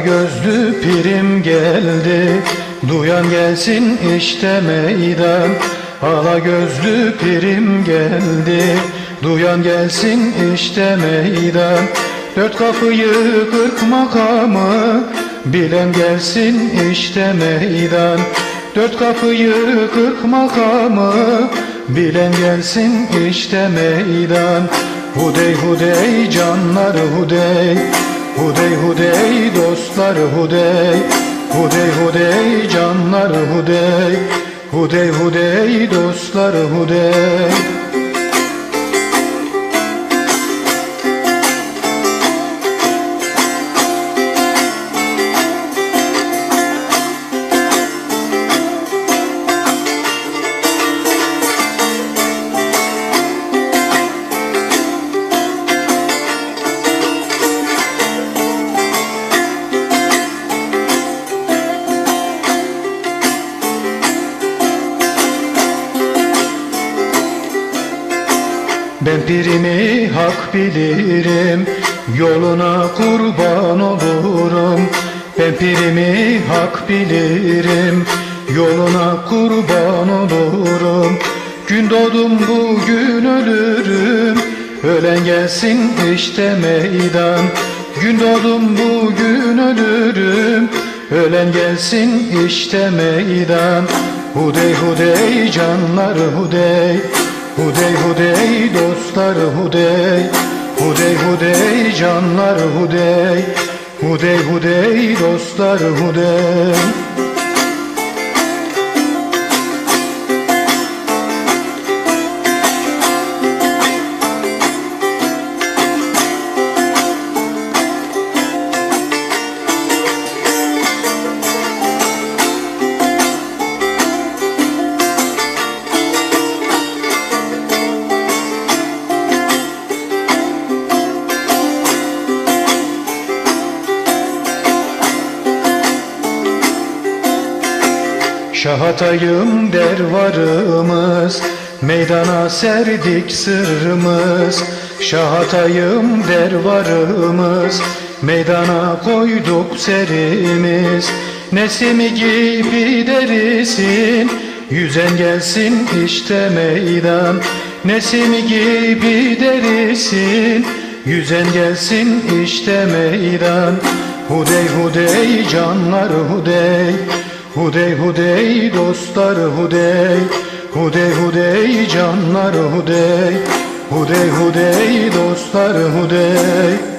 gözlü pirim geldi. Duyan gelsin işte meydan. Ala gözlü pirim geldi. Duyan gelsin işte meydan. Dört kapıyı kırk makamı Bilen gelsin işte meydan. Dört kapıyı kırk makamı Bilen gelsin işte meydan. Hudey hudey canlar hudey Hudey hudey dostlar hudey. Hudey hudey canlar hudey. Hudey hudey dostlar hudey Ben pirimi hak bilirim Yoluna kurban olurum. Ben pirimi hak bilirim Yoluna kurban olurum. Gün doğdum bugün ölürüm. Ölen gelsin işte meydan. Gün doğdum bugün ölürüm. Ölen gelsin işte meydan. Hudey hudey canlar hudey Hudey hudey dostlar hudey. Hudey hudey canlar hudey. Hudey hudey dostlar hudey Şahatayım der varımız Meydana serdik sırrımız. Şahatayım der varımız Meydana koyduk serimiz. Nesimi gibi derisin Yüzen gelsin işte meydan. Nesimi gibi derisin Yüzen gelsin işte meydan. Hudey hudey canlar hudey Hudey hudey dostlar hudey Hudey hudey canlar hudey Hudey hudey dostlar hudey